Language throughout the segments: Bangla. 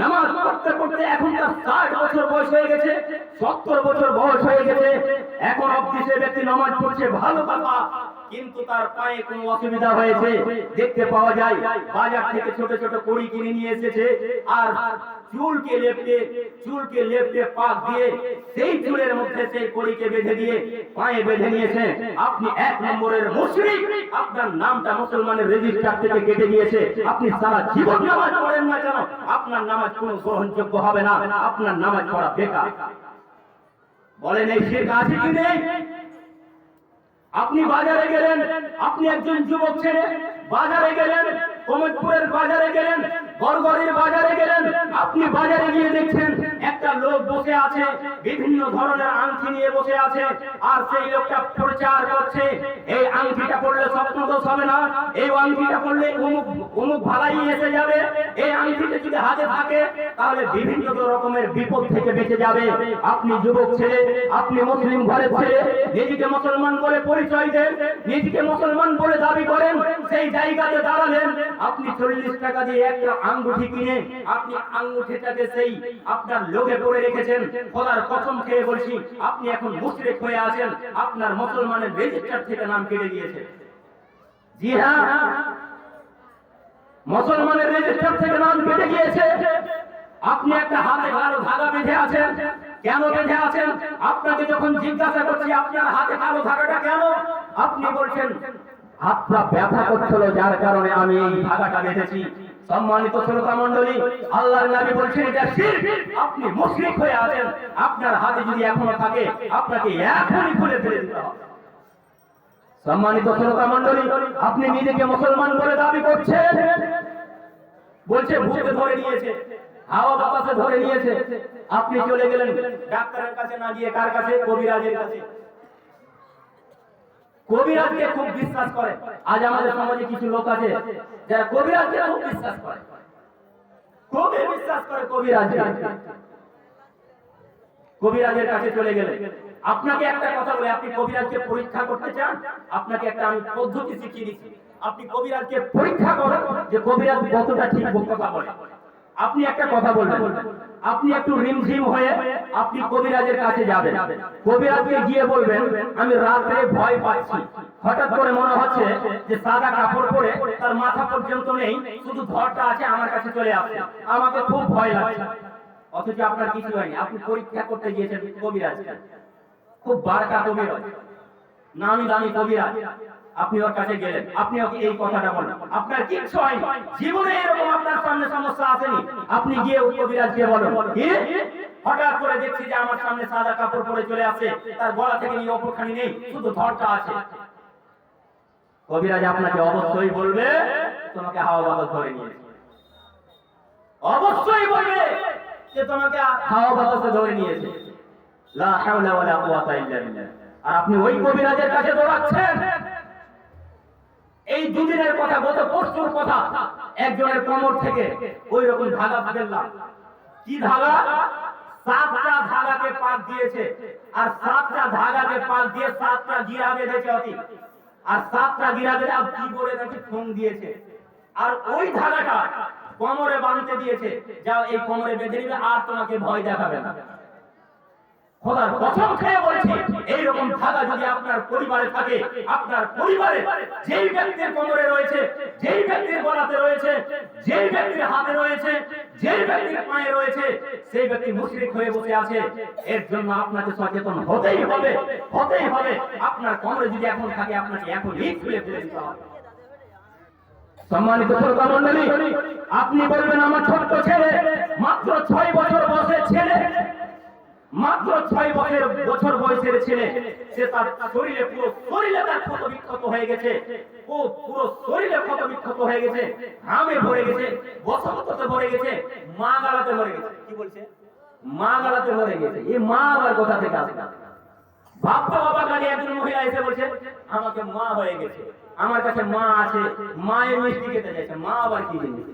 নামাজ পড়তে পড়তে এখন তার ষাট বছর বয়স হয়ে গেছে, সত্তর বছর বয়স হয়ে গেছে। এখন অব্দি সে ব্যক্তি নামাজ পড়ছে, ভালো কথা। কিন্তু তার পায়ে কোনো অসুবিধা হয়েছে। দেখতে পাওয়া যায়, বাজার থেকে ছোট ছোট কড়ি কিনে নিয়ে এসেছে। আর চুলকে লেপটে চুলকে লেপটে পাক দিয়ে সেই চুলের মধ্যে সেই কড়িকে বেঁধে দিয়ে পায়ে বেঁধে নিয়েছে। আপনি এক নম্বরের মুশরিক। আপনার নামটা মুসলমানের রেজিস্টার থেকে কেটে গিয়েছে আপনি সারা জীবন নামাজ পড়েন না কেন? আপনার নামাজ কোনো গ্রহণযোগ্য হবে না। আপনার নামাজ পড়া বেকার। বলেন, এই শেখ আছে কি নেই? আপনি বাজারে গেলেন, আপনি একজন যুবক ছেলে, বাজারে গেলেন কমতপুরের বাজারে গেলেন গড়গড়ির বাজারে গেলেন, আপনি বাজারে গিয়ে দেখছেন লোক বসে আছে, বিভিন্ন ধরনের আংটি নিয়ে বসে আছে, আর সেই লোকটা প্রচার করছে। এই আংটিটা পড়লে স্বপ্ন দোষ হবে না, এই আংটিটা পড়লে অমুক অমুক ভালাই এসে যাবে। এই আংটিটা যদি হাতে থাকে, তাহলে বিভিন্ন রকমের বিপদ থেকে বেঁচে যাবে। আপনি যুবক ছেলে, আপনি মুসলিম ঘরের ছেলে, নিজেকে মুসলমান বলে পরিচয় দেন, নিজেকে মুসলমান বলে দাবি করেন, সেই জায়গাতে দাঁড়ালেন আপনি চল্লিশ টাকা দিয়ে একটা আঙ্গুঠি কিনে, আপনি আঙ্গুঠিটাকে সেই আপনার লোকে পড়ে রেখেছেন। খোদার কসম খেয়ে বলছি, আপনি এখন মুশরিক হয়ে আছেন, আপনার মুসলমানের রেজিস্টার থেকে নাম কেটে দিয়েছে। জি হ্যাঁ। মুসলমানের রেজিস্টার থেকে নাম কেটে গিয়েছে আপনি একটা হাতে কালো ধাগা বেঁধে আছেন, কেন বেঁধে আছেন? আপনাকে যখন জিজ্ঞাসা করছি, আপনার হাতে কালো ধাগাটা কেন? আপনি বলছেন হাতটা ব্যথা করছিল, যার কারণে আমি এই ধাগাটা বেঁধেছি। সম্মানিত শ্রোতা মণ্ডলী, আল্লাহর নবী বলছেন এটা শিরক আপনি মুশরিক হয়ে আছেন। আপনার হাতে যদি এখনও থাকে, আপনাকে এখনই খুলে ফেলে দিতে হবে। সম্মানিত শ্রোতা মণ্ডলী, আপনি নিজেকে মুসলমান বলে দাবি করছেন? বলছে, ভূতে ধরে নিয়েছে, হাওয়া বাতাসে ধরে নিয়েছে। আপনি চলে গেলেন ডাক্তারের কাছে না গিয়ে কার কাছে? কবিরাজের কাছে। কবিরাজকে খুব বিশ্বাস করে। আজ আমাদের সমাজে কিছু লোক আছে যারা কবিরাজকে খুব বিশ্বাস করে। খুবই বিশ্বাস করে কবিরাজকে। কবিরাজের কাছে চলে গেলে। আপনাকে একটা কথা বলে, আপনি কবিরাজকে পরীক্ষা করতে চান? আপনাকে একটা আমি পদ্ধতি শিখিয়ে দিচ্ছি। আপনি কবিরাজকে পরীক্ষা করেন যে কবিরাজ কতটা ঠিক কথা বলে। আপনি একটা কথা বলবেন। আপনি একটু রিমঝিম হয়ে আপনি কবিরাজের কাছে যাবেন। কবিরাজকে গিয়ে বলবেন, আমি রাত্রে ভয় পাচ্ছি। হঠাৎ করে মনে হচ্ছে যে সাদা কাপড় পরে তার মাথা পর্যন্ত নেই, শুধু ধরটা আছে আমার কাছে চলে আসছে। আমাকে খুব ভয় লাগছে। অথচ আপনার কিছু হয়নি। আপনি পরীক্ষা করতে গিয়েছেন কবিরাজ খুব বারকা কবিরাজ। নামি দামি কবিরাজ আপনি ওর কাছে গেলেন। আপনি ওকে এই কথাটা বলেন। আপনার কিচ্ছু হয়নি। জীবনে এরকম আপনার সামনে সমস্যা আসেনি। আপনি গিয়ে ওই কবিরাজকে বলেন, কি? হঠাৎ করে দেখছি যে আমার সামনে সাদা কাপড় পরে চলে আসে। তার গলা থেকে নিয়ে অপরখানি নেই, শুধু ধরটা আছে। কবিরাজ আপনাকে অবশ্যই বলবে, তোমাকে হাওয়া বাতাস ধরে নিয়েছে। অবশ্যই বলবে যে তোমাকে হাওয়া বাতাসে ধরে নিয়েছে। লা হাওলা ওয়ালা কুওয়াতা ইল্লা বিল্লাহ। আর আপনি ওই কবিরাজের কাছে দৌড়াচ্ছেন। এই দুদিনের কথা, গত পরশুর কথা, একজনের কোমর থেকে ওই রকম ধাগা ফেললাম কি ধাগা সাতটা ধাগাকে পাক দিয়েছে। আর সাতটা ধাগাকে পাক দিয়ে সাতটা গিরা বেঁধেছে অতি। আর সাতটা গিরা বেঁধে কি করে নাকি ফোন দিয়েছে। আর ওই ধাগাটা কোমরে বাঁধতে দিয়েছে। যাও এই কোমরে বেঁধে নিবে, আর তোমাকে ভয় দেখাবে না। খোদার কসম খেয়ে বলছি ধাগা যদি আপনার পরিবারে থাকে, আপনার পরিবারে যেই ব্যক্তির কোমরে রয়েছে, যেই ব্যক্তির গলাতে রয়েছে, যেই ব্যক্তির হাতে রয়েছে, যেই ব্যক্তির পায়ে রয়েছে, সেই ব্যক্তি মুশরিক হয়ে বসে আছে। এর জন্য আপনাকে সচেতন হতেই হবে হতেই হবে। আপনার কোমরে যদি এখন থাকে, আপনাকে এখন লিখ খুলে ফেলে দিতে হবে। সম্মানিত শ্রোতা মন্ডলী আপনি বলবেন, আমার ছোট্ট ছেলে, মাত্র ছয় বছর বয়সের ছেলে মাত্র ছয় বছর বছর বয়সের ছেলে, সে তার শরীরে পুরো শরীরে তার ক্ষত বিক্ষত হয়ে গেছে। ও পুরো শরীরে ক্ষত বিক্ষত হয়ে গেছে, ঘামে ভরে গেছে বসন্ততে ভরে গেছে, মা গালাতে ভরে গেছে। কি বলছে? মা গালাতে ভরে গেছে। এই মা আবার কোথা থেকে আসবে? বাবা কাজে একজন মহিলা এসে বলছে, আমাকে মা হয়ে গেছে। আমার কাছে মা আছে। মায়ের মিষ্টি খেতে চাইছে। মা আবার কি জিনিস?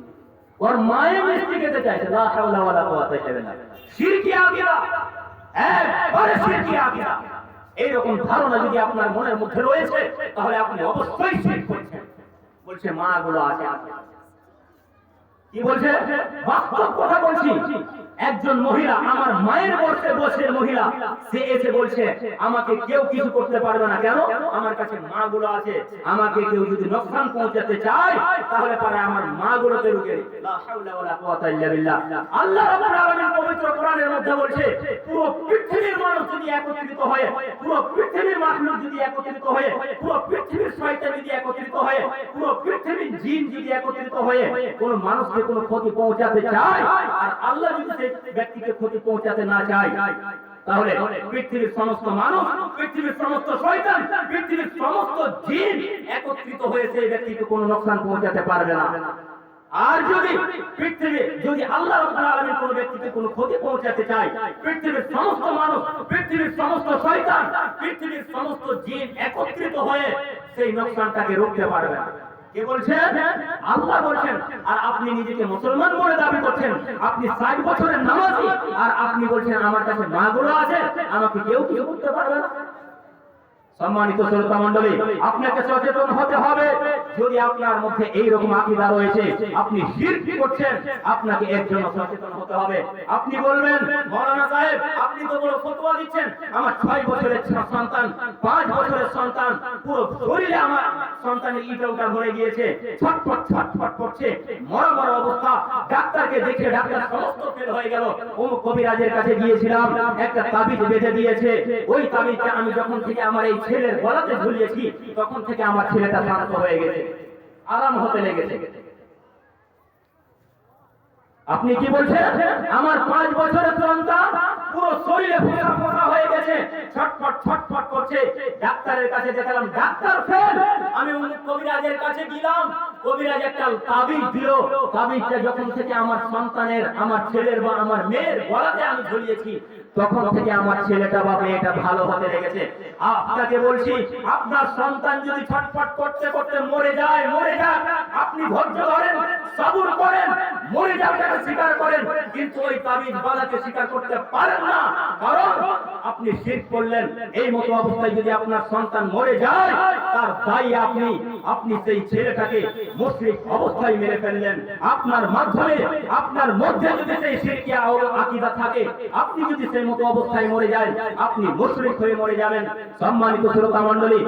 ওর মায়ের মিষ্টি খেতে চাইছে। লা হাওলা ওয়ালা কুওয়াতা ইল্লা বিল্লাহ। শিরকি এইরকম ধারণা যদি আপনার মনের মধ্যে রয়েছে, তাহলে আপনি অবশ্যই বলছে মা গুলো আছে। কি বলছে? বাস্তব কথা বলছি। একজন মহিলা, আমার মায়ের বসে বসে মহিলা, সে এসে বলছে, আমাকে কেউ কিছু করতে পারবে না। কেন? আমার কাছে মা গুলো আছে। আমাকে কেউ যদি নোকসান পৌঁছাতে চায়, তাহলে পারে আমার মা ইল্লা বিল্লাহ। আল্লাহ পবিত্র কোরআনের মধ্যে বলছে, পুরো পৃথিবীর মানুষ যদি একত্রিত হয়ে, পুরো পৃথিবীর মানুষ যদি একত্রিত হয়ে, পুরো পৃথিবীর শয়তান যদি একত্রিত হয়ে, পুরো পৃথিবীর জিন যদি একত্রিত হয়ে, কোন মানুষকে কোনো ক্ষতি পৌঁছাতে চায়? আর আল্লাহ যদি সেই ব্যক্তিকে ক্ষতি পৌঁছাতে না চায়, তাহলে পৃথিবীর সমস্ত মানুষ, পৃথিবীর সমস্ত শয়তান, পৃথিবীর সমস্ত জিন একত্রিত হয়ে সেই ব্যক্তিকে কোনো নোকসান পৌঁছাতে পারবে না। আর যদি যদি আল্লাহ রাব্বুল আলামিন কোন ব্যক্তিকে কোনো ক্ষতি পৌঁছাতে চায়, পৃথিবীর সমস্ত মানুষ, পৃথিবীর সমস্ত শয়তান, পৃথিবীর সমস্ত জিন একত্রিত হয়ে সেই নোকসানটাকে রুখতে পারবে না। কে বলছেন আল্লাহ বলছেন, আর আপনি নিজেকে মুসলমান বলে দাবি করছেন, আপনি ষাট বছরের নামাজি, আর আপনি বলছেন, আমার কাছে মাগুলো আছে, আমাকে কেউ কিছু করতে পারবে না। সম্মানিত শ্রোতা মণ্ডলী, আপনাকে সচেতন হতে হবে। যদি আপনার মধ্যে এই রকম আকীদা রয়েছে, আপনি শিরক করছেন, আপনাকে এর জন্য সচেতন হতে হবে। আপনি বলবেন, মৌলানা সাহেব, আপনি তো বড় ফতোয়া দিচ্ছেন। আমার ছয় বছরের ছ- সন্তান, পাঁচ বছরের সন্তান, পুরো শরীরে আমার সন্তানের ইটলটা ভরে গিয়েছে, ছটফট ছটফট করছে। মরা মরা অবস্থা। ডাক্তারকে দেখে ডাক্তার সমস্ত ফেল হয়ে গেল। অমুক কবিরাজের কাছে গিয়েছিলাম, একটা তাবিজ বেঁধে দিয়েছে। ওই তাবিজটা আমি যখন থেকে আমার এই ছেলের গলাতে ঝুলিয়েছি তখন থেকে আমার ছেলেটা শান্ত হয়ে গেছে। আরাম হতে লেগেছে। আপনি কি বলছেন? আমার পাঁচ বছরের সন্তান পুরো শরীরে হয়ে গেছে। ছটফট ছটফট করছে। ডাক্তারের কাছে ডাক্তার ফেল আমি কবিরাজের কাছে গেলাম। কবিরাজ একটা তাবিজ দিল। তাবিজটা যখন থেকে আমার সন্তানের, আমার ছেলের বা আমার মেয়ের গলাতে আমি ঝুলিয়েছি, তখন থেকে আমার ছেলেটা বা মেয়েটা ভালো হতে লেগেছে। আপনাকে বলছি, আপনার সন্তান যদি ছটফট করতে করতে মরে যায়, মরে যাক। আপনি ধৈর্য ধরেন, সবুর করেন, মরে যাওয়াটাকে স্বীকার করেন, কিন্তু ওই তাবিজ বালাকে স্বীকার করতে পারেন না। কারণ আপনি শির করলেন এই মতো অবস্থায় যদি আপনার সন্তান মরে যায়, তার দায়ী আপনি। আপনি সেই ছেলেটাকে মুশরিক অবস্থায় মেরে ফেললেন। আপনার মাধ্যমে, আপনার মধ্যে যদি সেই শিরকিয়া আকীদা থাকে, আপনি যদি সেই মতো অবস্থায় মরে যায় আপনি মুশরিক হয়ে মরে যাবেন। সম্মানিত শ্রোতা মণ্ডলী